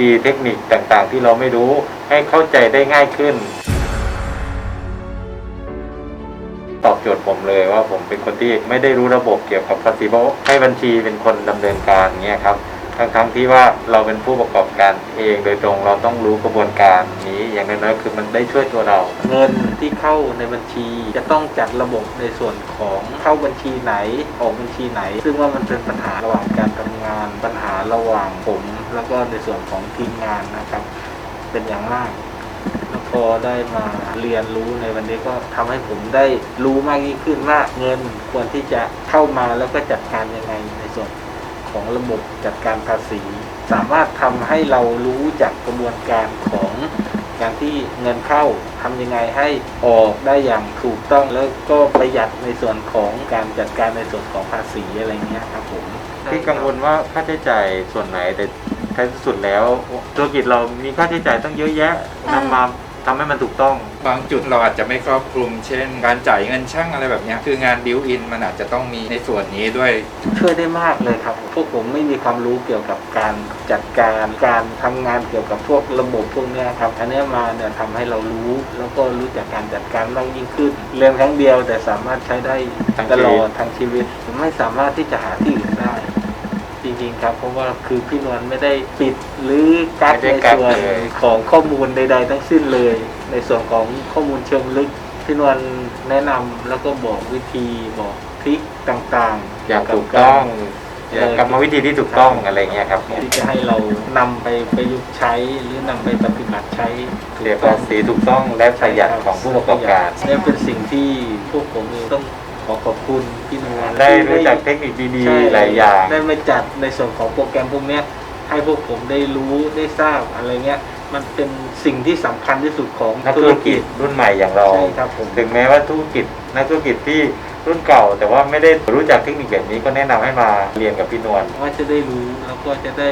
ดีๆ เทคนิคต่างๆ ที่เราไม่รู้ให้เข้าใจได้ง่ายขึ้น ตอบโจทย์ผมเลยว่าผมเป็นคนที่ไม่ได้รู้ระบบเกี่ยวกับภาษีเพราะให้บัญชีเป็นคนดำเนินการเงี้ยครับ ทั้งๆที่ว่าเราเป็นผู้ประกอบการเองโดยตรงเราต้องรู้กระบวนการนี้อย่างน้อยๆคือมันได้ช่วยตัวเรา เงินที่เข้าในบัญชีจะต้องจัดระบบในส่วนของเข้าบัญชีไหนออกบัญชีไหน ซึ่งว่ามันเป็นปัญหาระหว่างการทำงานปัญหาระหว่างผม แล้วก็ในส่วนของทีมงานนะครับ เป็นอย่างมากแล้วพอได้มาเรียนรู้ในวันนี้ก็ทำให้ผมได้รู้มากยิ่งขึ้นว่าเงินควรที่จะเข้ามาแล้วก็จัดการยังไงในส่วน ของระบบจัดการภาษี สามารถทำให้เรารู้จากกระบวนการของการที่เงินเข้าทำยังไงให้ออกได้อย่างถูกต้องแล้วก็ประหยัดในส่วนของการจัดการในส่วนของภาษีอะไรเงี้ยครับผมที่กังวลว่าค่าใช้จ่ายส่วนไหนแต่ท้ายสุดแล้วธุรกิจเรามีค่าใช้จ่ายตั้งเยอะแยะนำมา ทำให้มันถูกต้อง บางจุดเราอาจจะไม่ครอบคลุม เช่น การจ่ายเงินช่างอะไรแบบเนี้ยคืองานบิวอินมันอาจจะต้องมีในส่วนนี้ด้วย ช่วยได้มากเลยครับ พวกผมไม่มีความรู้เกี่ยวกับการจัดการการทำงานเกี่ยวกับพวกระบบพวกเนี้ยครับอันเนี้ยมาเนี่ยทำให้เรารู้ แล้วก็รู้จักการจัดการมากยิ่งขึ้น เรียนครั้งเดียวแต่สามารถใช้ได้ทั้งตชีลวิอตดทั้งชีวิตผมไม่สามารถที่จะหาที่อื่นได้จ ริง ๆ ครับ เพราะว่าคือพี่นวลไม่ได้ปิดหรือกักไม่ในได้กักส่วนเลย ของข้อมูลใด ๆ ทั้งสิ้นเลย ในส่วนของข้อมูลเชิงลึก พี่นวลแนะนำแล้วก็บอกวิธีบอกทริคต่างๆอย่างเกี่วถูบกต้องารอย่างกรรมวิธีที่ถูกต้องอะไรเงี้ยครับที่จะให้เรานำไปประยุกต์ใช้หรือนำไปปฏิบัติใช้ถูเรียกกต้อภางษีถูกต้องและประหยัดของผู้ประกอบการ นี่เป็นสิ่งที่พวกผมเองต้องข อขอบคุณพี่นวลได้ที่รู้จักเทคนิคดีใช่ๆหลายอย่าง ได้มาจัดในส่วนของโปรแกรมพวกเนี้ยให้พวกผมได้รู้ได้ทราบอะไรเงี้ย มันเป็นสิ่งที่สำคัญที่สุดของนักธุรกิจรุ่นใหม่อย่างเรา ใช่ครับผมถึงแม้ว่าธุรกิจนักธุรกิจที่รุ่นเก่า แต่ว่าไม่ได้รู้จักเทคนิคแบบนี้ก็แนะนำให้มาเรียนกับพี่นวลว่าจะได้รู้แล้วก็จะได้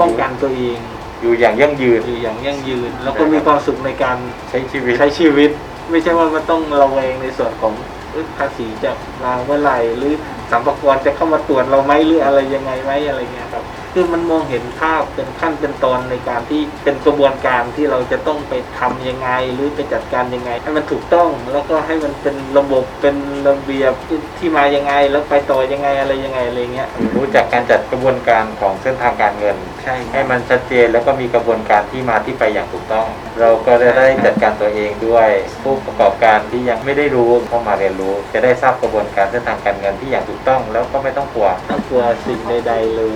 ป้องกันตัวเองอยู่อย่างยั่งยืน อยู่อย่างยั่งยืน แล้วก็มีความสุขในการ ใช้ชีวิต ใช้ชีวิตไม่ใช่ว่ามันต้องระแวงในส่วนของเอ้ย ภาษีจะมาเมื่อไหร่หรือสัมภารจะเข้ามาตรวจเราไหมหรืออะไรยังไงไหมอะไรเงี้ยครับ คือมันมองเห็นภาพเป็นขั้นเป็นตอนในการที่เป็นกระบวนการที่เราจะต้องไปทำยังไง หรือไปจัดการยังไง ให้มันถูกต้องแล้วก็ให้มันเป็นระบบเป็นระเบียบที่มายังไง แล้วไปต่อยังไงอะไรยังไงอะไรเงี้ยรู้จักการจัดกระบวนการของเส้นทางการเงินใช่ให้มันชัดเจนแล้วก็มีกระบวนการที่มาที่ไปอย่างถูกต้อง เราก็จะได้จัดการตัวเองด้วยผู้ประกอบการที่ยังไม่ได้รู้เข้ามาเรียนรู้ จะได้ทราบกระบวนการเส้นทางการเงินที่อย่างถูกต้อง แล้วก็ไม่ต้องกลัวต้องกลัวสิ่งใดๆเลย